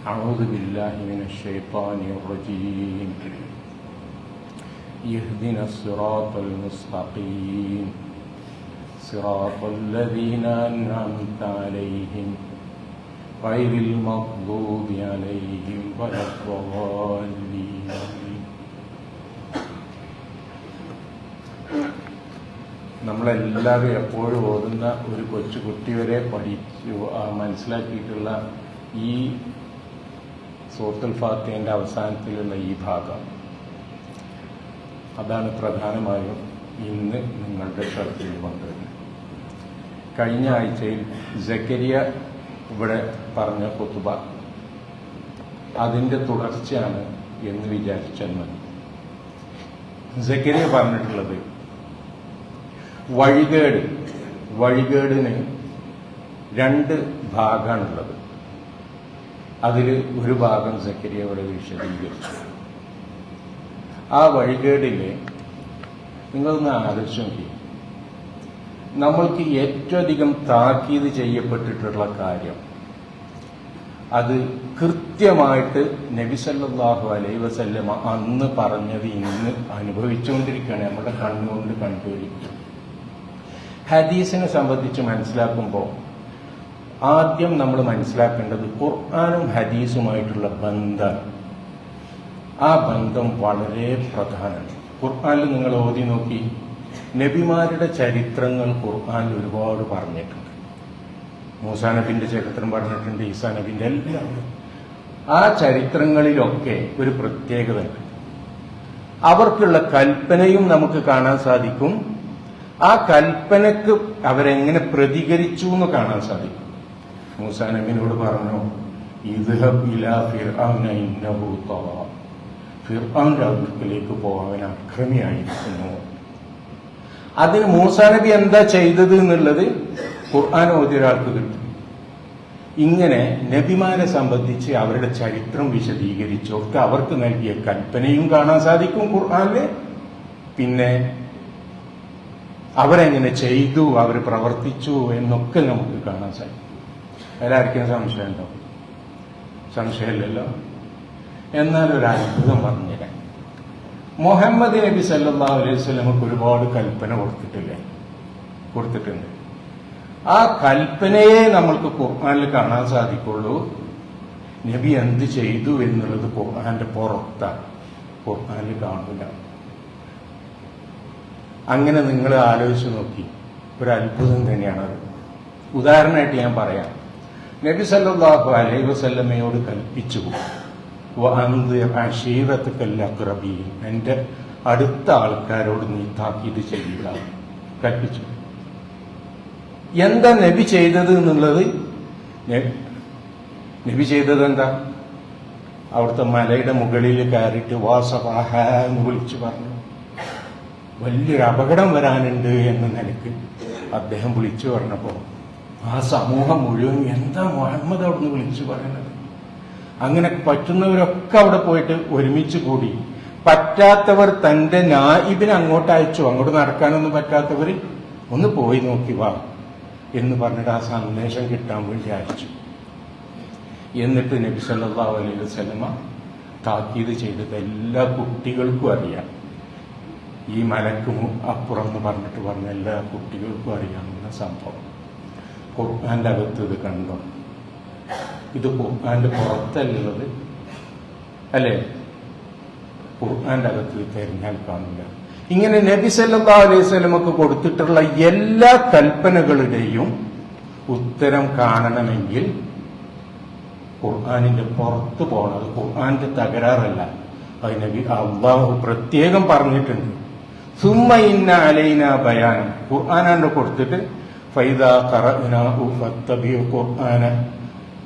أعوذ بالله من الشيطان الرجيم يهدنا الصراط المستقيم صراط الذين أنعمت عليهم غير المغضوب عليهم ولا الضالين നമ്മളെല്ലാവരും എപ്പോഴും ഓതുന്ന ഒരു കൊച്ചു കുട്ടി വരെ പഠിച്ചു ആ, മനസ്സിലാക്കിയിട്ടുള്ള ഈ സൂറത്തുൽ ഫാത്തിന്റെ അവസാനത്തിലുള്ള ഈ ഭാഗം. അതാണ് പ്രധാനമായും ഇന്ന് നിങ്ങളുടെ ശ്രദ്ധയിൽ കൊണ്ടുവരുന്നത്. കഴിഞ്ഞ ആഴ്ചയിൽ ജക്കരിയ ഇവിടെ പറഞ്ഞ കുത്തുബ അതിന്റെ തുടർച്ചയാണ് എന്ന് വിചാരിച്ചെന്ന് ജക്കരിയ പറഞ്ഞിട്ടുള്ളത് വഴികേട് വഴികേടിന് രണ്ട് ഭാഗമാണുള്ളത്. അതിൽ ഒരു ഭാഗം സക്കരിയ അവിടെ വിശദീകരിച്ചു. ആ വഴികേടിൽ നിങ്ങളൊന്ന് ആലോചിച്ച് നോക്കി. നമ്മൾക്ക് ഏറ്റവും അധികം താക്കീത് ചെയ്യപ്പെട്ടിട്ടുള്ള കാര്യം അത് കൃത്യമായിട്ട് നബിസല്ലാഹു അലൈ വസല്ലമ അന്ന് പറഞ്ഞത് ഇന്ന് അനുഭവിച്ചുകൊണ്ടിരിക്കുകയാണ്. നമ്മുടെ കണ്ണുകൊണ്ട് കണ്ടുപിടിക്കും ഹദീസിനെ സംബന്ധിച്ച് മനസ്സിലാക്കുമ്പോൾ ആദ്യം നമ്മൾ മനസ്സിലാക്കേണ്ടത് ഖുർആാനും ഹദീസുമായിട്ടുള്ള ബന്ധം. ആ ബന്ധം വളരെ പ്രധാനമാണ്. ഖുർആാനിൽ നിങ്ങൾ ഓതി നോക്കി. നബിമാരുടെ ചരിത്രങ്ങൾ ഖുർആാനിൽ ഒരുപാട് പറഞ്ഞിട്ടുണ്ട്. മൂസാനബിന്റെ ചരിത്രം പറഞ്ഞിട്ടുണ്ട് ഈസാ നബിന്റെ എല്ലാം. ആ ചരിത്രങ്ങളിലൊക്കെ ഒരു പ്രത്യേകത ഉണ്ട് അവർക്കുള്ള കൽപ്പനയും നമുക്ക് കാണാൻ സാധിക്കും. ആ കൽപ്പനക്ക് അവരെങ്ങനെ പ്രതികരിച്ചു എന്ന് കാണാൻ സാധിക്കും. മൂസാ നബിനോട് പറഞ്ഞു ഇദ്ഹബ് ഇലാ ഇന്നഹു പോകാൻ അക്രമിയായിരിക്കുന്നു. അതിന് മൂസാനബി എന്താ ചെയ്തത് എന്നുള്ളത് ഖുർആൻ ഒരാൾക്ക് കിട്ടും. ഇങ്ങനെ നബിമാരെ സംബന്ധിച്ച് അവരുടെ ചരിത്രം വിശദീകരിച്ചൊക്കെ അവർക്ക് നൽകിയ കൽപ്പനയും കാണാൻ സാധിക്കും ഖുർആാന് പിന്നെ അവരെങ്ങനെ ചെയ്തു അവർ പ്രവർത്തിച്ചു എന്നൊക്കെ നമുക്ക് കാണാൻ സാധിക്കും. എല്ലാവർക്കും സംശയമുണ്ടോ സംശയമില്ലല്ലോ. എന്നാൽ ഒരു അത്ഭുതം പറഞ്ഞുതരാം. മുഹമ്മദ് നബി സല്ലാ അലൈഹി സ്വലമക്ക് ഒരുപാട് കൽപ്പന കൊടുത്തിട്ടില്ലേ? കൊടുത്തിട്ടുണ്ട്. ആ കൽപ്പനയെ നമ്മൾക്ക് ഖുർആാനിൽ കാണാൻ സാധിക്കുള്ളൂ. നബി എന്ത് ചെയ്തു എന്നുള്ളത് ഖുർആാന്റെ പുറത്താണ് ഖുർആാനിൽ കാണില്ല അങ്ങനെ നിങ്ങൾ ആലോചിച്ച് നോക്കി. ഒരു അത്ഭുതം തന്നെയാണത്. ഉദാഹരണമായിട്ട് ഞാൻ പറയാം. നബി സല്ലാഹു അലൈഹി വസല്ലമയോട് കൽപ്പിച്ചു. എന്റെ എന്റെ അടുത്ത ആൾക്കാരോട് നീ താക്കീത് ചെയ്യുക. കൽപ്പിച്ചു. എന്താ നബി ചെയ്തത് എന്നുള്ളത്? നബി ചെയ്തത് എന്താ? അവിടുത്തെ മലയുടെ മുകളിൽ കയറിയിട്ട് വാസവാഹ എന്ന് വിളിച്ചു പറഞ്ഞു. വലിയൊരു അപകടം വരാനുണ്ട് എന്ന നിലയ്ക്ക് അദ്ദേഹം വിളിച്ചു പറഞ്ഞപ്പോൾ ആ സമൂഹം മുഴുവൻ എന്താ മുഹമ്മദ് അവിടുന്ന് വിളിച്ചു പറയുന്നത് അങ്ങനെ പറ്റുന്നവരൊക്കെ അവിടെ പോയിട്ട് ഒരുമിച്ച് കൂടി. പറ്റാത്തവർ തന്റെ നായിബിനെ അങ്ങോട്ട് അയച്ചു. അങ്ങോട്ട് നടക്കാനൊന്നും പറ്റാത്തവർ ഒന്ന് പോയി നോക്കി വാ എന്ന് പറഞ്ഞിട്ട് ആ സന്ദേശം കിട്ടാൻ വേണ്ടി അയച്ചു. എന്നിട്ട് നബി സല്ലല്ലാഹു അലൈഹി വസല്ലമ താക്കീത് ചെയ്തത് എല്ലാ കുട്ടികൾക്കും അറിയാം. ഈ മലക്കും അപ്പുറം എന്ന് പറഞ്ഞിട്ട് പറഞ്ഞ എല്ലാ കുട്ടികൾക്കും അറിയാവുന്ന സംഭവം. ഖുർആന്റെ അകത്ത് ഇത് കണ്ടോ? ഇത് ഖുർആന്റെ പുറത്തല്ലുള്ളത് അല്ലേ? കുർബാന്റെ അകത്ത് ഇത് തിരഞ്ഞാൽ കാണില്ല ഇങ്ങനെ നബി സല്ലാ അലൈഹി വസല്ലമക്ക് കൊടുത്തിട്ടുള്ള എല്ലാ കൽപ്പനകളുടെയും ഉത്തരം കാണണമെങ്കിൽ ഖുർആാനിന്റെ പുറത്ത് പോകണം. അത് ഖുർആാന്റെ തകരാറല്ല. അത് നബി അള്ളാഹു പ്രത്യേകം പറഞ്ഞിട്ടുണ്ട്. സുമ്മ ഇന്ന അലൈന ബയാനം ഖുർആാനാണ്ട് കൊടുത്തിട്ട് ഫൈദ ഖുർആന.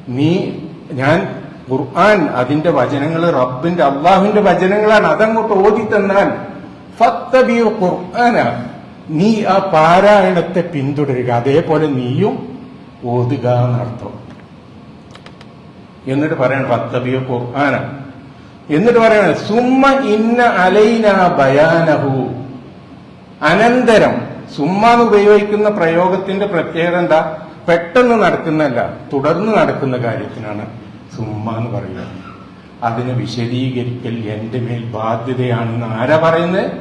നീ ഞാൻ ഖുർആൻ അതിന്റെ വചനങ്ങൾ റബ്ബിന്റെ അള്ളാഹുവിന്റെ വചനങ്ങളാണ്. അതങ്ങോട്ട് ഓതി തന്നാൽ ഫത്തബിഉ ഖുർആന. നീ ആ പാരായണത്തെ പിന്തുടരുക. അതേപോലെ നീയും ഓതുക എന്നർത്ഥം. എന്നിട്ട് പറയണം ഫത്തബിയു ഖുർആന. എന്നിട്ട് പറയണം സുമ ഇന്ന അലൈന ബയാനഹു. അനന്തരം സുമ്മ എന്ന് ഉപയോഗിക്കുന്ന പ്രയോഗത്തിന്റെ പ്രത്യേകത എന്താ? പെട്ടെന്ന് നടക്കുന്നല്ല തുടർന്ന് നടക്കുന്ന കാര്യത്തിനാണ് സുമ്മ എന്ന് പറയുക. അതിനെ വിശദീകരിക്കൽ എന്റെ മേൽ ബാധ്യതയാണെന്ന് ആരാ പറയുന്നത്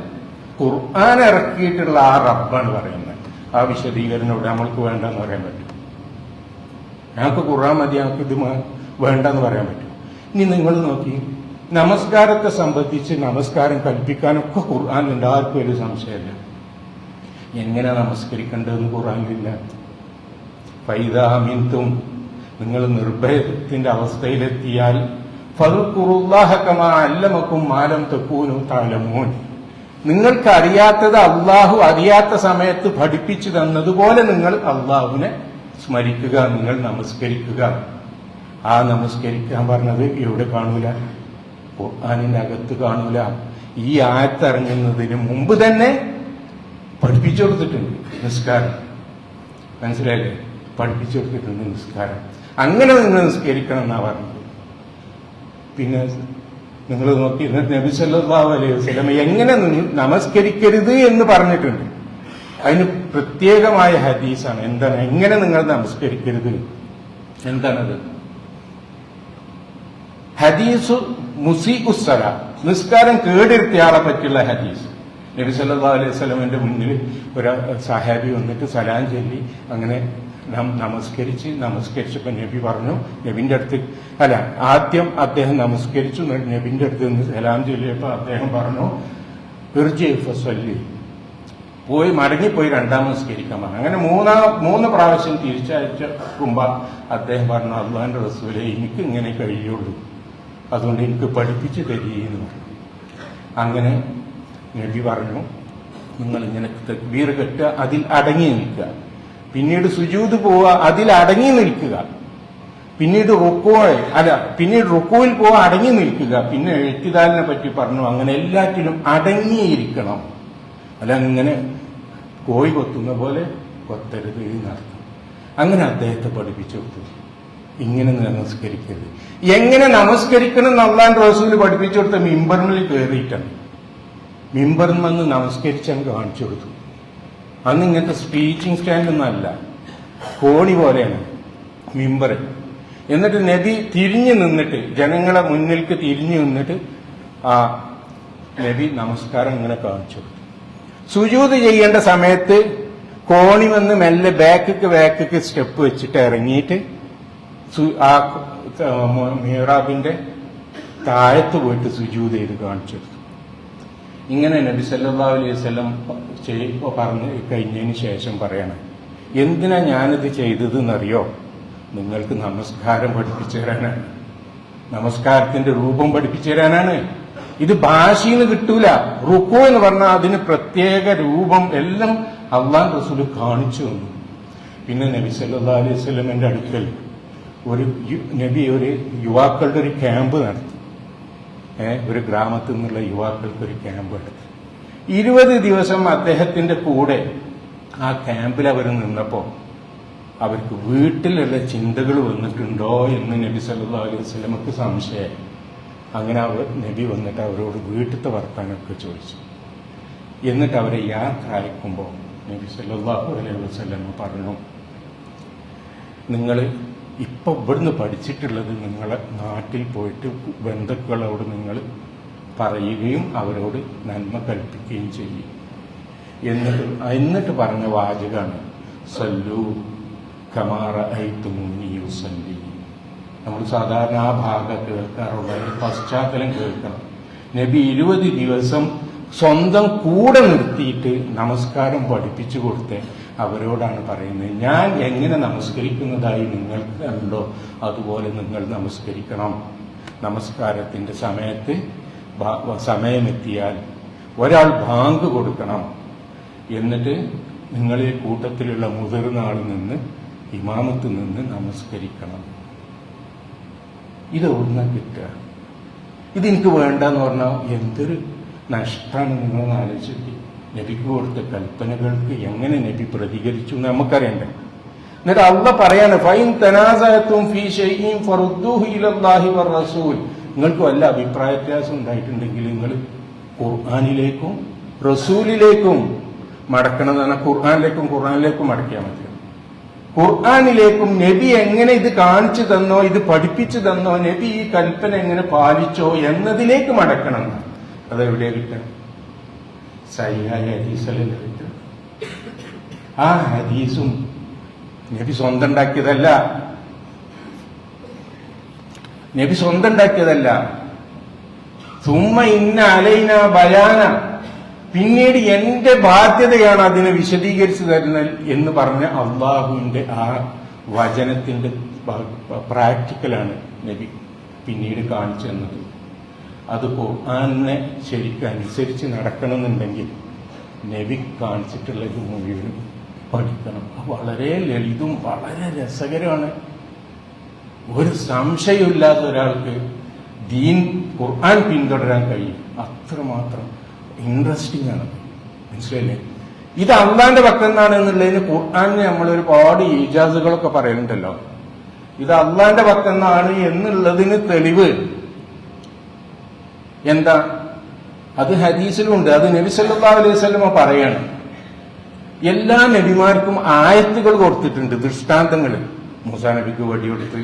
ഖുർആൻ ഇറക്കിയിട്ടുള്ള ആ റബ്ബാണ് പറയുന്നത്. ആ വിശദീകരണം ഇവിടെ നമ്മൾക്ക് വേണ്ടെന്ന് പറയാൻ പറ്റും. ഞങ്ങൾക്ക് ഖുർആൻ മതി ഞങ്ങൾക്ക് ഇത് വേണ്ടെന്ന് പറയാൻ പറ്റും. ഇനി നിങ്ങൾ നോക്കി നമസ്കാരത്തെ സംബന്ധിച്ച് നമസ്കാരം കൽപ്പിക്കാനൊക്കെ ഖുർആാനുണ്ട് ആർക്കും ഒരു സംശയമില്ല. എങ്ങനെ നമസ്കരിക്കേണ്ടതെന്ന് കുറാനില്ല ഫൈദാമിന്തും നിങ്ങൾ നിർഭയത്തിന്റെ അവസ്ഥയിലെത്തിയാൽ അല്ലമക്കും മാലം തെക്കൂനും താലമോൻ നിങ്ങൾക്ക് അറിയാത്തത് അള്ളാഹു അറിയാത്ത സമയത്ത് പഠിപ്പിച്ചു തന്നതുപോലെ നിങ്ങൾ അള്ളാഹുവിനെ സ്മരിക്കുക നിങ്ങൾ നമസ്കരിക്കുക. ആ നമസ്കരിക്കാൻ പറഞ്ഞത് എവിടെ കാണൂല ഖുർആാനിന്റെ അകത്ത് കാണൂല. ഈ ആയത്തിറങ്ങുന്നതിന് മുമ്പ് തന്നെ പഠിപ്പിച്ചു കൊടുത്തിട്ടുണ്ട് നിസ്കാരം. മനസ്സിലായില്ലേ? പഠിപ്പിച്ചു കൊടുത്തിട്ടുണ്ട് നിസ്കാരം. അങ്ങനെ നിങ്ങൾ നിസ്കരിക്കണം എന്നാ പറഞ്ഞത്. പിന്നെ നിങ്ങൾ നോക്കി നബി അലൈഹി എങ്ങനെ നമസ്കരിക്കരുത് എന്ന് പറഞ്ഞിട്ടുണ്ട്. അതിന് പ്രത്യേകമായ ഹദീസാണ്. എന്താണ്? എങ്ങനെ നിങ്ങൾ നമസ്കരിക്കരുത്? എന്താണത്? ഹദീസ് മുസി ഉസ്സല നിസ്കാരം കേടിരുത്തിയാളെ പറ്റിയുള്ള ഹദീസ്. നബി സല്ലാ അലൈഹി സ്വലമിന്റെ മുന്നിൽ ഒരു സഹാബി വന്നിട്ട് സലാം ചൊല്ലി അങ്ങനെ നാം നമസ്കരിച്ച് നമസ്കരിച്ചപ്പോൾ നബി പറഞ്ഞു നബിന്റെ അടുത്ത് അല്ല ആദ്യം അദ്ദേഹം നമസ്കരിച്ചു നബിന്റെ അടുത്ത് നിന്ന് സലാം ചൊല്ലിയപ്പോൾ അദ്ദേഹം പറഞ്ഞു ഫസ്വല്ലി പോയി മടങ്ങിപ്പോയി രണ്ടാം നമസ്കരിക്കാൻ പറഞ്ഞു. അങ്ങനെ മൂന്നാം മൂന്ന് പ്രാവശ്യം തിരിച്ചയച്ചുമ്പോൾ അദ്ദേഹം പറഞ്ഞു അള്ളാന്റെ റസൂലെ എനിക്ക് ഇങ്ങനെ കഴിയുള്ളൂ. അതുകൊണ്ട് എനിക്ക് പഠിപ്പിച്ചു തരീന്ന് പറഞ്ഞു. അങ്ങനെ നബി പറഞ്ഞു നിങ്ങൾ ഇങ്ങനെ തക്ബീർ കെട്ടുക അതിൽ അടങ്ങി നിൽക്കുക. പിന്നീട് സുജൂത് പോവുക അതിൽ അടങ്ങി നിൽക്കുക. പിന്നീട് റുക്കോ അല്ല പിന്നീട് റുക്കോയിൽ പോവുക അടങ്ങി നിൽക്കുക. പിന്നെ എഴുത്തിദാലിനെ പറ്റി പറഞ്ഞു അങ്ങനെ എല്ലാറ്റിലും അടങ്ങിയിരിക്കണം. അല്ല ഇങ്ങനെ കോഴി കൊത്തുന്ന പോലെ കൊത്തരുത് എന്നർത്ഥം അങ്ങനെ അദ്ദേഹത്തെ പഠിപ്പിച്ചു കൊടുത്തു. ഇങ്ങനെ നമസ്കരിക്കരുത്. എങ്ങനെ നമസ്കരിക്കണം എന്ന് അള്ളാൻ റസൂൽ പഠിപ്പിച്ചു കൊടുത്ത മിമ്പറിൽ കയറിയിട്ടാണ്. മിമ്പറിൽ വന്ന് നമസ്കരിച്ച് അങ്ങ് കാണിച്ചു കൊടുത്തു. അന്ന് ഇങ്ങനത്തെ സ്പീച്ചിങ് സ്റ്റാൻഡൊന്നും അല്ല. കോണി പോലെയാണ് മിമ്പർ. എന്നിട്ട് നദി തിരിഞ്ഞു നിന്നിട്ട് ജനങ്ങളെ മുന്നിൽക്ക് തിരിഞ്ഞു നിന്നിട്ട് ആ നബി നമസ്കാരം ഇങ്ങനെ കാണിച്ചു കൊടുത്തു. സുജൂത് ചെയ്യേണ്ട സമയത്ത് കോണി വന്ന് മെല്ലെ ബാക്കിക്ക് ബാക്കിക്ക് സ്റ്റെപ്പ് വെച്ചിട്ട് ഇറങ്ങിയിട്ട് ആ മീറാബിന്റെ താഴത്ത് പോയിട്ട് സുജൂത് ചെയ്ത് കാണിച്ചു ഇങ്ങനെ നബി സല്ലല്ലാഹു അലൈഹി വസല്ലം ചെയ്യുമ്പോൾ പറഞ്ഞ് കഴിഞ്ഞതിന് ശേഷം പറയണം എന്തിനാ ഞാനിത് ചെയ്തത് എന്നറിയോ നിങ്ങൾക്ക് നമസ്കാരം പഠിപ്പിച്ചു തരാനാണ്. നമസ്കാരത്തിന്റെ രൂപം പഠിപ്പിച്ചു തരാനാണ്. ഇത് ഭാഷയിൽ നിന്ന് കിട്ടൂല. റുക്കു എന്ന് പറഞ്ഞാൽ അതിന് പ്രത്യേക രൂപം എല്ലാം അള്ളാൻ റസൂൽ കാണിച്ചു തന്നു. പിന്നെ നബി സല്ലാ അലൈഹി സ്വലമിന്റെ അടുക്കൽ ഒരു നബി ഒരു യുവാക്കളുടെ ഒരു ക്യാമ്പ് നടത്തി. ഒരു ഗ്രാമത്തിൽ നിന്നുള്ള യുവാക്കൾക്ക് ഒരു ക്യാമ്പ് എടുത്തു. ഇരുപത് ദിവസം അദ്ദേഹത്തിന്റെ കൂടെ ആ ക്യാമ്പിൽ അവർ നിന്നപ്പോ അവർക്ക് വീട്ടിലുള്ള ചിന്തകൾ വന്നിട്ടുണ്ടോ എന്ന് നബി സല്ലല്ലാഹു അലൈഹി വസ്ലമക്ക് സംശയം. അങ്ങനെ അവർ നബി വന്നിട്ട് അവരോട് വീട്ടിലത്തെ വർത്താനമൊക്കെ ചോദിച്ചു. എന്നിട്ട് അവരെ യാത്ര അയക്കുമ്പോൾ നബി സല്ലാഹു അലൈഹി വസല്ലമ പറഞ്ഞു നിങ്ങൾ ഇപ്പൊ ഇവിടുന്ന് പഠിച്ചിട്ടുള്ളത് നിങ്ങൾ നാട്ടിൽ പോയിട്ട് ബന്ധുക്കളോട് നിങ്ങൾ പറയുകയും അവരോട് നന്മ കൽപ്പിക്കുകയും ചെയ്യും. എന്നിട്ട് എന്നിട്ട് പറഞ്ഞ വാചകാണ് സല്ലു കമാറ ഐത്തുമുന്നിയുസല്ലി നമ്മൾ സാധാരണ ആ ഭാഗം കേൾക്കാറുള്ള പശ്ചാത്തലം കേൾക്കണം. നബി ഇരുപത് ദിവസം സ്വന്തം കൂടെ നിർത്തിയിട്ട് നമസ്കാരം പഠിപ്പിച്ചു കൊടുത്ത്. അവരോടാണ് പറയുന്നത്. ഞാൻ എങ്ങനെ നമസ്കരിക്കുന്നതായി നിങ്ങൾക്ക് കണ്ടോ? അതുപോലെ നിങ്ങൾ നമസ്കരിക്കണം. നമസ്കാരത്തിന്റെ സമയത്ത് സമയമെത്തിയാൽ ഒരാൾ ബാങ്ക് കൊടുക്കണം. എന്നിട്ട് നിങ്ങളെ കൂട്ടത്തിലുള്ള മുതിർന്ന ആൾ നിന്ന് ഇമാമത്ത് നിന്ന് നമസ്കരിക്കണം. ഇത് എവിടുന്ന കിട്ടുക? ഇതെനിക്ക് വേണ്ടെന്ന് പറഞ്ഞാൽ എന്തൊരു നഷ്ടമാണ് നിങ്ങളൊന്ന് ആലോചിച്ചിട്ട് നബിക്ക് കൊടുത്ത കൽപ്പനകൾക്ക് എങ്ങനെ നബി പ്രതികരിച്ചു എന്ന് നമുക്കറിയണ്ടേ? എന്നിട്ട് അള്ള പറയാണ് ഫൈൻ തനാസത്തും ഫീ ഷെയ്യും ഫറുദ്ദൂഹു ഇലല്ലാഹി വർ റസൂൽ. നിങ്ങൾക്ക് വല്ല അഭിപ്രായ വ്യത്യാസം ഉണ്ടായിട്ടുണ്ടെങ്കിൽ നിങ്ങൾ ഖുർആാനിലേക്കും റസൂലിലേക്കും ഖുർആാനിലേക്കും ഖുർആാനിലേക്കും ഖുർആനിലേക്കും മടക്കിയാൽ മതി. ഖുർആാനിലേക്കും നബി എങ്ങനെ ഇത് കാണിച്ചു തന്നോ ഇത് പഠിപ്പിച്ചു തന്നോ നബി ഈ കൽപ്പന എങ്ങനെ പാലിച്ചോ എന്നതിലേക്ക് മടക്കണം അതെവിടെ കിട്ടണം സഹിയായ ഹദീസല്ലേ ആ ഹദീസും നബി സ്വന്തം ഉണ്ടാക്കിയതല്ല നബി സ്വന്തം ഉണ്ടാക്കിയതല്ല സുമ്മ ഇന്ന അലൈന ബയാന. പിന്നീട് എന്റെ ബാധ്യതയാണ് അതിനെ വിശദീകരിച്ചു തരുന്നത് എന്ന് പറഞ്ഞ അള്ളാഹുവിന്റെ ആ വചനത്തിന്റെ പ്രാക്ടിക്കലാണ് നബി പിന്നീട് കാണിച്ചു തന്നത്. അത് ഖുർആാനിനെ ശരിക്കും അനുസരിച്ച് നടക്കണമെന്നുണ്ടെങ്കിൽ നബി കാണിച്ചിട്ടുള്ളത് മുഴുവനും പഠിക്കണം. വളരെ ലളിതും വളരെ രസകരമാണ് ഒരു സംശയമില്ലാത്ത ഒരാൾക്ക് ദീൻ ഖുർആൻ പിന്തുടരാൻ കഴിയും. അത്രമാത്രം ഇൻട്രസ്റ്റിംഗ് ആണ്. മനസ്സിലായില്ലേ? ഇത് അള്ളാന്റെ നിന്നാണ് എന്നുള്ളതിന് ഖുർആാനിന് നമ്മൾ ഒരുപാട് ഈജാസുകളൊക്കെ പറയുന്നുണ്ടല്ലോ. ഇത് അള്ളാന്റെ നിന്നാണ് എന്നുള്ളതിന് തെളിവ് എന്താ? അത് ഹദീസിലുണ്ട്. അത് നബി സല്ലാ അലൈഹി വസല്ലമ പറയാണ്. എല്ലാ നബിമാർക്കും ആയത്തുകൾ കൊടുത്തിട്ടുണ്ട് ദൃഷ്ടാന്തങ്ങൾ മൂസാ നബിക്ക് വടിയെടുത്ത്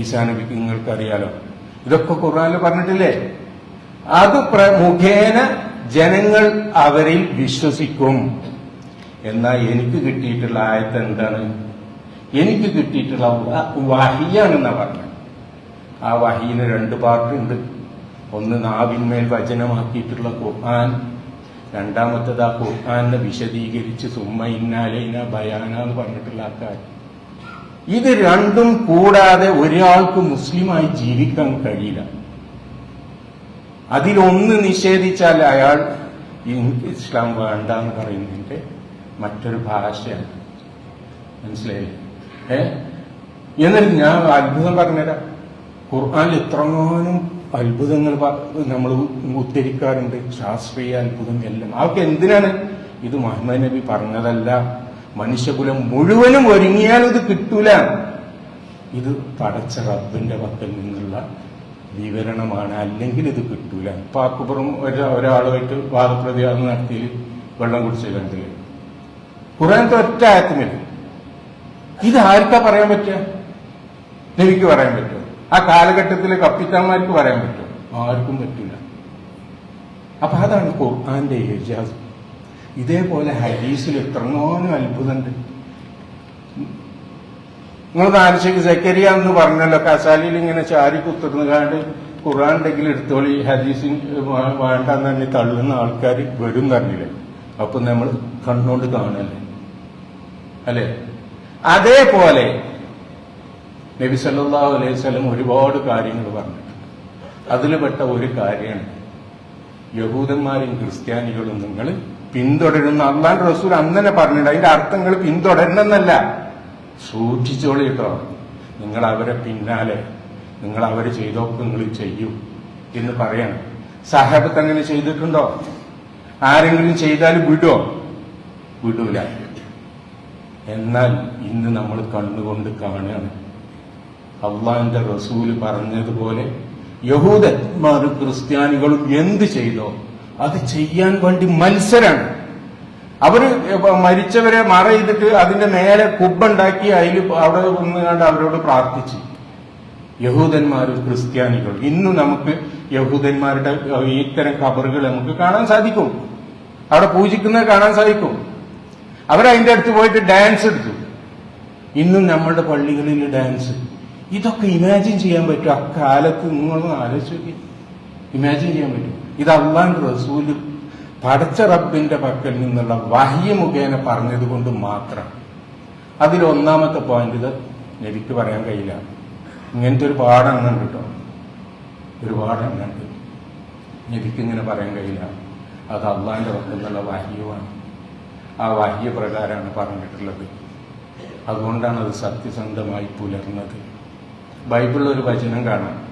ഈസാ നബിക്ക് നിങ്ങൾക്ക് അറിയാലോ ഇതൊക്കെ ഖുർആനിൽ പറഞ്ഞിട്ടില്ലേ? അത് മുഖേന ജനങ്ങൾ അവരിൽ വിശ്വസിക്കും. എന്നാൽ എനിക്ക് കിട്ടിയിട്ടുള്ള ആയത്ത് എന്താണ്? എനിക്ക് കിട്ടിയിട്ടുള്ള വഹിയാണെന്നാ പറഞ്ഞത്. ആ വഹീന് രണ്ട് പാർട്ടുണ്ട്. ഒന്ന് നാവിന്മേൽ വചനമാക്കിയിട്ടുള്ള ഖുർആൻ രണ്ടാമത്തത് ആ ഖുർആാനെ വിശദീകരിച്ച് സുമ്മ ഇന്നാലൈന ബയാന എന്ന് പറഞ്ഞിട്ടുള്ള ആ കാര്യം. ഇത് രണ്ടും കൂടാതെ ഒരാൾക്ക് മുസ്ലിമായി ജീവിക്കാൻ കഴിയില്ല. അതിലൊന്ന് നിഷേധിച്ചാൽ അയാൾ ഇസ്ലാം വേണ്ട എന്ന് പറയുന്നതിന്റെ മറ്റൊരു ഭാഷയാണ്. മനസ്സിലായി ഏ? എന്നിട്ട് ഞാൻ അത്ഭുതം പറഞ്ഞുതരാം. ഖുർആാനിൽ എത്രങ്ങാനും അത്ഭുതങ്ങൾ നമ്മൾ ഉദ്ധരിക്കാറുണ്ട്. ശാസ്ത്രീയ അത്ഭുതം എല്ലാം. അതൊക്കെ എന്തിനാണ്? ഇത് മുഹമ്മദ് നബി പറഞ്ഞതല്ല. മനുഷ്യകുലം മുഴുവനും ഒരുങ്ങിയാൽ ഇത് കിട്ടൂല. ഇത് പടച്ച റബ്ബിന്റെ പക്കൽ നിന്നുള്ള വിവരണമാണ്. അല്ലെങ്കിൽ ഇത് കിട്ടൂല. ഇപ്പൊ ഒരു ഒരാളുമായിട്ട് വാദപ്രതിവാദം നടത്തി വെള്ളം കുടിച്ചു കണ്ടില്ല? ഖുറാനത്തെ ഒറ്റ ആയത്തിനില്ല ഇത് ആർക്കാ പറയാൻ പറ്റുക? നബിക്ക് പറയാൻ പറ്റുമോ? ആ കാലഘട്ടത്തിൽ കപ്പിത്താന്മാർക്ക് പറയാൻ പറ്റും. ആർക്കും പറ്റില്ല അപ്പൊ അതാണ് ഖുർആാന്റെ ഏജാസ് ഇതേപോലെ ഹരീസിൽ എത്രങ്ങാനും അത്ഭുതമുണ്ട്. നിങ്ങൾ ആലോചിക്കും സക്കരിയ എന്ന് പറഞ്ഞല്ലോ കസാലിയിൽ ഇങ്ങനെ ചാരി കുത്തിരുന്നുകാണ്ട് ഖുർആൻ ഉണ്ടെങ്കിൽ എടുത്തോളി ഹദീസിൻ വേണ്ടെന്ന് തന്നെ തള്ളുന്ന ആൾക്കാർ വരും തന്നില്ലേ അപ്പൊ നമ്മൾ കണ്ണുകൊണ്ട് കാണല്ലേ? അല്ലേ? അതേപോലെ നബി സല്ലല്ലാഹു അലൈഹി സ്വലം ഒരുപാട് കാര്യങ്ങൾ പറഞ്ഞു അതിൽപ്പെട്ട ഒരു കാര്യമാണ്. യഹൂദന്മാരും ക്രിസ്ത്യാനികളും നിങ്ങൾ പിന്തുടരുന്ന അള്ളാൻ റസൂൽ അന്നനെ പറഞ്ഞിട്ടുണ്ട്. അതിന്റെ അർത്ഥങ്ങൾ പിന്തുടരണമെന്നല്ല. സൂക്ഷിച്ചോളി കേട്ടോ. നിങ്ങൾ അവരെ പിന്നാലെ നിങ്ങൾ അവർ ചെയ്തൊക്കെ നിങ്ങൾ ചെയ്യൂ എന്ന് പറയണം. സാഹബത്ത് അങ്ങനെ ചെയ്തിട്ടുണ്ടോ? ആരെങ്കിലും ചെയ്താൽ വിടോ? വിടൂല. എന്നാൽ ഇന്ന് നമ്മൾ കണ്ണുകൊണ്ട് കാണുകയാണ്. അള്ളാന്റെ റസൂൽ പറഞ്ഞതുപോലെ യഹൂദന്മാരും ക്രിസ്ത്യാനികളും എന്ത് ചെയ്തോ അത് ചെയ്യാൻ വേണ്ടി മത്സരാണ്. അവർ മരിച്ചവരെ മറ ചെയ്തിട്ട് അതിന്റെ മേലെ കുബ്ബുണ്ടാക്കി അതിൽ അവിടെ നിന്നുകൊണ്ട് അവരോട് പ്രാർത്ഥിച്ചു. യഹൂദന്മാരും ക്രിസ്ത്യാനികളും. ഇന്ന് നമുക്ക് യഹൂദന്മാരുടെ ഇത്തരം കബറുകൾ നമുക്ക് കാണാൻ സാധിക്കും. അവിടെ പൂജിക്കുന്നത് കാണാൻ സാധിക്കും. അവരതിന്റെ അടുത്ത് പോയിട്ട് ഡാൻസ് എടുത്തു. ഇന്നും നമ്മളുടെ പള്ളികളിൽ ഡാൻസ്. ഇതൊക്കെ ഇമാജിൻ ചെയ്യാൻ പറ്റും. അക്കാലത്ത് നിങ്ങളൊന്ന് ആലോചിച്ച് ഇമാജിൻ ചെയ്യാൻ പറ്റും. ഇത് അള്ളാൻ റസൂൽ പടച്ച റബ്ബിന്റെ പക്കൽ നിന്നുള്ള വഹ്യ മുഖേന പറഞ്ഞത് കൊണ്ട് മാത്രം. അതിൽ ഒന്നാമത്തെ പോയിന്റ് ഇത് എനിക്ക് പറയാൻ കഴിയില്ല. ഇങ്ങനത്തെ ഒരു പാടെണ്ണം കേട്ടോ. ഒരു എണ്ണുണ്ട് നബിക്ക് ഇങ്ങനെ പറയാൻ കഴിയില്ല. അത് അള്ളാന്റെ പക്കൽ നിന്നുള്ള വഹ്യമാണ് ആ വാഹ്യ പ്രകാരമാണ് പറഞ്ഞിട്ടുള്ളത്. അതുകൊണ്ടാണ് അത് സത്യസന്ധമായി പുലർന്നത്. ബൈബിളിൽ ഒരു വചനം കാണാം.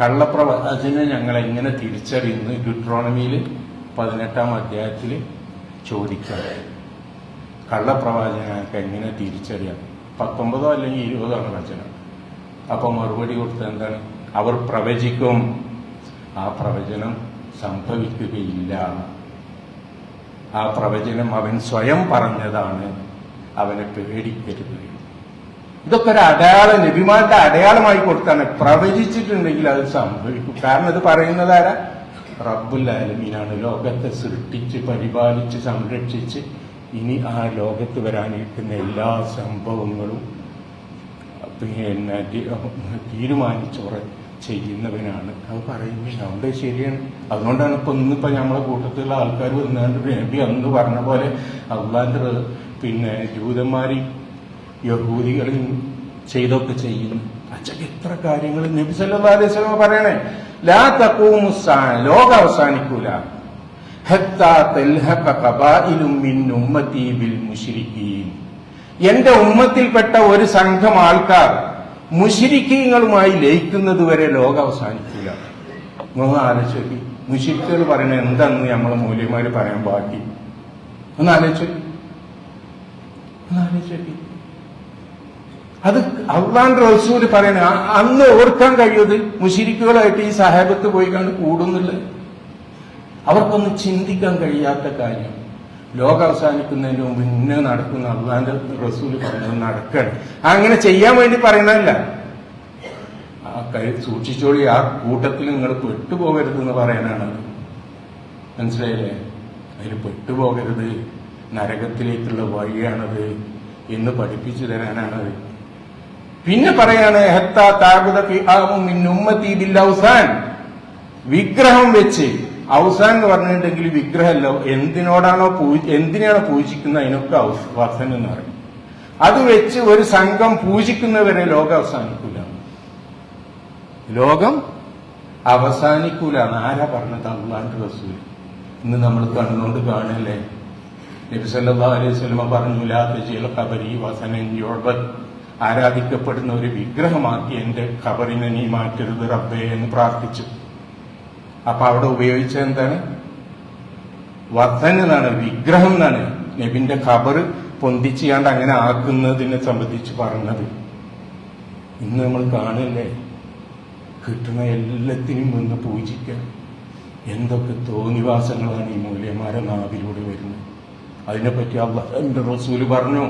കള്ളപ്രവചനം ഞങ്ങൾ എങ്ങനെ തിരിച്ചറിയുന്നു? ഡ്യൂട്രോണമിയിൽ പതിനെട്ടാം അധ്യായത്തിൽ ചോദിക്കാം. കള്ളപ്രവാചനങ്ങൾക്ക് എങ്ങനെ തിരിച്ചറിയാം? പത്തൊമ്പതോ അല്ലെങ്കിൽ ഇരുപതോ ആണ് വചനം. അപ്പൊ മറുപടി കൊടുത്തത് എന്താണ്? അവർ പ്രവചിക്കും. ആ പ്രവചനം സംഭവിക്കുകയില്ല. ആ പ്രവചനം അവൻ സ്വയം പറഞ്ഞതാണ്. അവനെ പേടിക്കരുത്. ഇതൊക്കെ ഒരു അടയാളം നബിമാരുടെ അടയാളമായി കൊടുത്താണ്. പ്രവചിച്ചിട്ടുണ്ടെങ്കിൽ അത് സംഭവിക്കും. കാരണം ഇത് പറയുന്നത് ആരാ? റബ്ബുൽ ആലമീനാണ്. ലോകത്തെ സൃഷ്ടിച്ച് പരിപാലിച്ച് സംരക്ഷിച്ച് ഇനി ആ ലോകത്ത് വരാനിരിക്കുന്ന എല്ലാ സംഭവങ്ങളും പിന്നെ തീരുമാനിച്ചുറ ചെയ്യുന്നവനാണ്. അത് പറയുന്നത് അതുകൊണ്ട് ശരിയാണ്. അതുകൊണ്ടാണ് ഇപ്പൊ ഇന്നിപ്പോ നമ്മളെ കൂട്ടത്തിലുള്ള ആൾക്കാർ വന്നുകൊണ്ട് നബി അന്ന് പറഞ്ഞ പോലെ അള്ളാന്റെ പിന്നെ ജൂതന്മാരെയും യഹൂദികളെയും ചെയ്തൊക്കെ ചെയ്യുന്നു അച്ഛക്ക് എത്ര കാര്യങ്ങൾ നബി പറയണേ? ലാ സ്സാഅ ലോകം അവസാനിക്കൂല. എന്റെ ഉമ്മത്തിൽപ്പെട്ട ഒരു സംഘം ആൾക്കാർ മുഷിരിക്കീങ്ങളുമായി ലയിക്കുന്നത് വരെ ലോകം അവസാനിക്കില്ല നിങ്ങൾ ആലോചിച്ചു മുഷിരിക്കുകൾ പറയണ എന്താന്ന് നമ്മളെ മൂല്യമാര് പറയാൻ ബാക്കി ഒന്ന് ആലോചിച്ചു ഒന്ന് ആലോചിച്ചു അത് അള്ളാൻ റസൂൽ പറയണ അന്ന് ഓർക്കാൻ കഴിയുന്നത് മുഷിരിക്കുകളായിട്ട് ഈ സാഹേബത്ത് പോയി കണ്ട് കൂടുന്നുള്ളത്. അവർക്കൊന്നും ചിന്തിക്കാൻ കഴിയാത്ത കാര്യം. ലോകം അവസാനിക്കുന്നതിന് മുമ്പ് ഇന്ന നടക്കുന്ന അള്ളാന്റെ റസൂൽ പറയുന്നത് നടക്കണം. അങ്ങനെ ചെയ്യാൻ വേണ്ടി പറയുന്നതല്ല. ആ കൈ സൂക്ഷിച്ചോളി ആ കൂട്ടത്തിൽ നിങ്ങൾ പെട്ടുപോകരുത് എന്ന് പറയാനാണ്. മനസ്സിലായില്ലേ? അതിൽ പെട്ടുപോകരുത്. നരകത്തിലേക്കുള്ള വഴിയാണത്. എന്ന് പഠിപ്പിച്ചു തരാനാണത്. പിന്നെ പറയാണ് വിഗ്രഹം വെച്ച് ഔസാൻ എന്ന് പറഞ്ഞിട്ടുണ്ടെങ്കിൽ വിഗ്രഹമല്ല എന്തിനോടാണോ എന്തിനാണോ പൂജിക്കുന്നത് അതിനൊക്കെ വസനം എന്ന് പറയും. അത് വെച്ച് ഒരു സംഘം പൂജിക്കുന്നവരെ ലോകം അവസാനിക്കൂല. ലോകം അവസാനിക്കൂല ആരാ പറഞ്ഞത്? അള്ളാണ്ട് റസൂൽ ഇന്ന് നമ്മൾ കണ്ണുകൊണ്ട് കാണല്ലേ? നബി സല്ലല്ലാഹു അലൈഹി സ്വലമ പറഞ്ഞു ലാ തജീൽ ഖബരി വസനൻ യുഅബദ്. ആരാധിക്കപ്പെടുന്ന ഒരു വിഗ്രഹമാക്കി എന്റെ ഖബറിനെ നീ മാറ്റരുത് റബ്ബേ എന്ന് പ്രാർത്ഥിച്ചു. അപ്പൊ അവിടെ ഉപയോഗിച്ച എന്താണ്? വധൻ എന്നാണ് വിഗ്രഹം എന്നാണ് നബിന്റെ ഖബർ പൊന്തിച്ചാണ്ട് അങ്ങനെ ആക്കുന്നതിനെ സംബന്ധിച്ച് പറഞ്ഞത്. ഇന്ന് നമ്മൾ കാണില്ലേ കിട്ടുന്ന എല്ലാത്തിനും ഒന്ന് പൂജിക്കാൻ എന്തൊക്കെ തോന്നിവാസങ്ങളാണ് ഈ മൂല്യന്മാരെ നാവിലൂടെ വരുന്നത്. അതിനെപ്പറ്റി അള്ളാഹന്റെ റസൂൽ പറഞ്ഞു.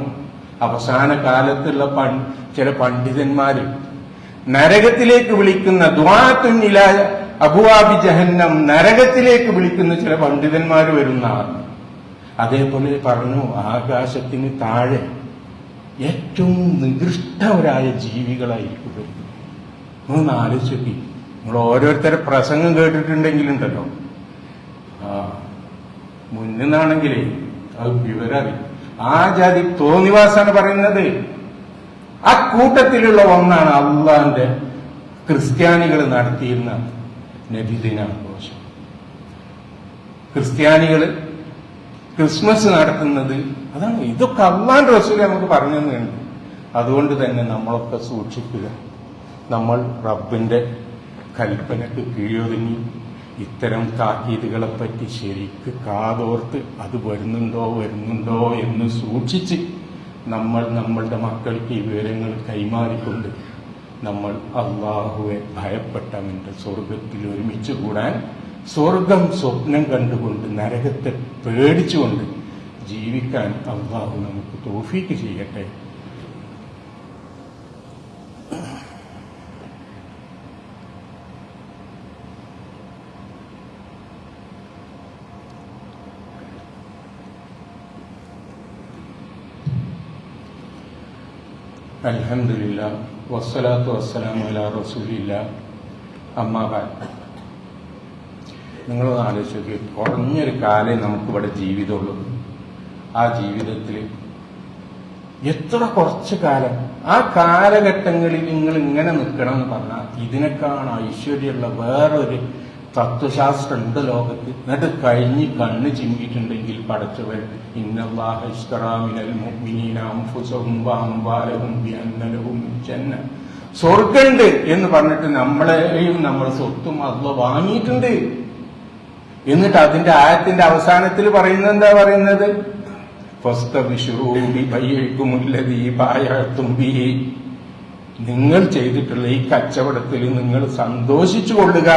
അവസാന കാലത്തുള്ള പൺ ചില പണ്ഡിതന്മാര് നരകത്തിലേക്ക് വിളിക്കുന്ന ദ്വാത്തുന്നില അബുവാബി ജഹന്നം നരകത്തിലേക്ക് വിളിക്കുന്ന ചില പണ്ഡിതന്മാർ വരുന്ന അതേപോലെ പറഞ്ഞു ആകാശത്തിന് താഴെ ഏറ്റവും നികൃഷ്ടവരായ ജീവികളായിരിക്കും വരുന്നത് ഒന്ന് ആലോചിക്കി നമ്മൾ ഓരോരുത്തരെ പ്രസംഗം കേട്ടിട്ടുണ്ടെങ്കിലുണ്ടല്ലോ. മുന്നിന്നാണെങ്കിലേ അത് വിവരറി ആ ജാതി തോന്നിവാസാണ് പറയുന്നത്. ആ കൂട്ടത്തിലുള്ള ഒന്നാണ് അള്ളാന്റെ ക്രിസ്ത്യാനികൾ നടത്തിയിരുന്ന നബിദിനാഘോഷം. ക്രിസ്ത്യാനികൾ ക്രിസ്മസ് നടത്തുന്നത് അതാണ് ഇതൊക്കെ അള്ളാന്റെ റസൂൽ നമുക്ക് പറഞ്ഞു തന്നുണ്ട് അതുകൊണ്ട് തന്നെ നമ്മളൊക്കെ സൂക്ഷിക്കുക. നമ്മൾ റബ്ബിന്റെ കൽപ്പനക്ക് കീഴൊതുങ്ങി ഇത്തരം താക്കീതുകളെപ്പറ്റി ശരിക്ക് കാതോർത്ത് അത് വരുന്നുണ്ടോ വരുന്നുണ്ടോ എന്ന് സൂക്ഷിച്ച് നമ്മൾ നമ്മളുടെ മക്കൾക്ക് ഈ വിവരങ്ങൾ കൈമാറിക്കൊണ്ട് നമ്മൾ അള്ളാഹുവെ ഭയപ്പെട്ടവന്റെ സ്വർഗത്തിൽ ഒരുമിച്ച് കൂടാൻ സ്വർഗം സ്വപ്നം കണ്ടുകൊണ്ട് നരകത്തെ പേടിച്ചുകൊണ്ട് ജീവിക്കാൻ അള്ളാഹു നമുക്ക് തോഫീക്ക് ചെയ്യട്ടെ. അൽഹംദുലില്ലാ വസ്സലാത്തു വസ്സലാമു അലാ റസൂലില്ല അമ്മാബാൻ നിങ്ങളൊന്ന് ആലോചിച്ച് കുറഞ്ഞൊരു കാലേ നമുക്കിവിടെ ജീവിതമുള്ളൂ. ആ ജീവിതത്തിൽ എത്ര കുറച്ച് കാലം? ആ കാലഘട്ടങ്ങളിൽ നിങ്ങൾ ഇങ്ങനെ നിൽക്കണം എന്ന് പറഞ്ഞാൽ ഇതിനേക്കാൾ ഐശ്വര്യമുള്ള വേറൊരു തത്വശാസ്ത്രം ഉണ്ട് ലോകത്ത്. എന്നിട്ട് കഴിഞ്ഞ് കണ്ണ് ചിമ്മിയിട്ടുണ്ടെങ്കിൽ പടച്ചവൻ ഇന്നല്ലാഹ സ്വർഗുണ്ട് എന്ന് പറഞ്ഞിട്ട് നമ്മളെയും നമ്മളെ സ്വത്തും അല്ല വാങ്ങിയിട്ടുണ്ട്. എന്നിട്ട് അതിന്റെ ആയത്തിന്റെ അവസാനത്തിൽ പറയുന്നത് എന്താ പറയുന്നത്. നിങ്ങൾ ചെയ്തിട്ടുള്ള ഈ കച്ചവടത്തിൽ നിങ്ങൾ സന്തോഷിച്ചു കൊള്ളുക.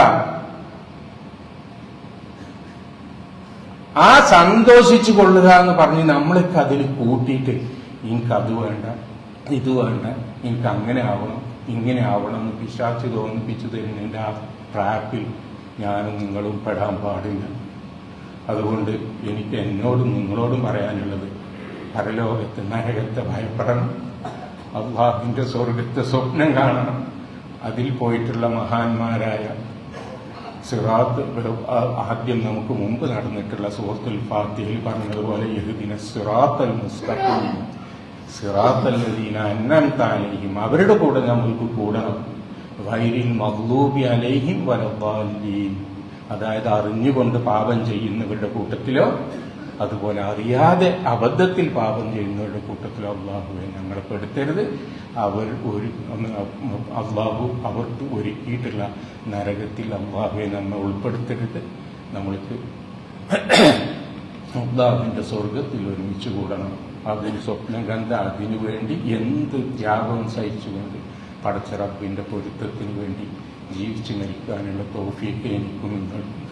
ആ സന്തോഷിച്ചു കൊള്ളുക എന്ന് പറഞ്ഞ് നമ്മളൊക്കെ അതിൽ കൂട്ടിയിട്ട് എനിക്ക് അത് വേണ്ട ഇത് വേണ്ട എനിക്ക് അങ്ങനെ ആവണം ഇങ്ങനെ ആവണം എന്ന് പിശാച്ച് തോന്നിപ്പിച്ചു തരുന്നതിന്റെ ആ ട്രാപ്പിൽ ഞാനും നിങ്ങളും പെടാൻ പാടില്ല. അതുകൊണ്ട് എനിക്ക് എന്നോടും നിങ്ങളോടും പറയാനുള്ളത് പരലോകത്ത് നരകത്തെ ഭയപ്പെടണം അള്ളാഹിന്റെ സ്വർഗത്തെ സ്വപ്നം കാണണം അതിൽ പോയിട്ടുള്ള മഹാന്മാരായ സിറാത്ത് ആദ്യം നമുക്ക് മുമ്പ് നടന്നിട്ടുള്ള സുഹൃത്തുൽ ഫാത്തിഹിൽ പറഞ്ഞതുപോലെ യഹുദിന സിറാത്തൽ മുസ്തഖീം. സിറാത്തൽ ലദീന അന്നം അലൈഹിം. അവരുടെ കൂടെ നമ്മൾക്ക് കൂടണം. വൈരിൽ മഹ്ലൂബി അലേഹിം വലബാലീൻ അതായത് അറിഞ്ഞുകൊണ്ട് പാപം ചെയ്യുന്നവരുടെ കൂട്ടത്തിലോ അതുപോലെ അറിയാതെ അബദ്ധത്തിൽ പാപം ചെയ്യുന്നവരുടെ കൂട്ടത്തിൽ അള്ളാഹുവെ ഞങ്ങളെ പെടുത്തരുത്. അവർ ഒരു അള്ളാഹു അവർക്ക് ഒരുക്കിയിട്ടുള്ള നരകത്തിൽ അള്ളാഹുവെ നമ്മെ ഉൾപ്പെടുത്തരുത്. നമ്മൾക്ക് അള്ളാഹുവിന്റെ സ്വർഗത്തിൽ ഒരുമിച്ച് കൂടണം. അതിന് സ്വപ്നം കണ്ട് അതിനു വേണ്ടി എന്ത് ത്യാഗം സഹിച്ചുകൊണ്ട് പടച്ച പൊരുത്തത്തിന് വേണ്ടി ജീവിച്ചു മരിക്കാനുള്ള തോഫിയൊക്കെ എനിക്കും നിങ്ങൾക്ക്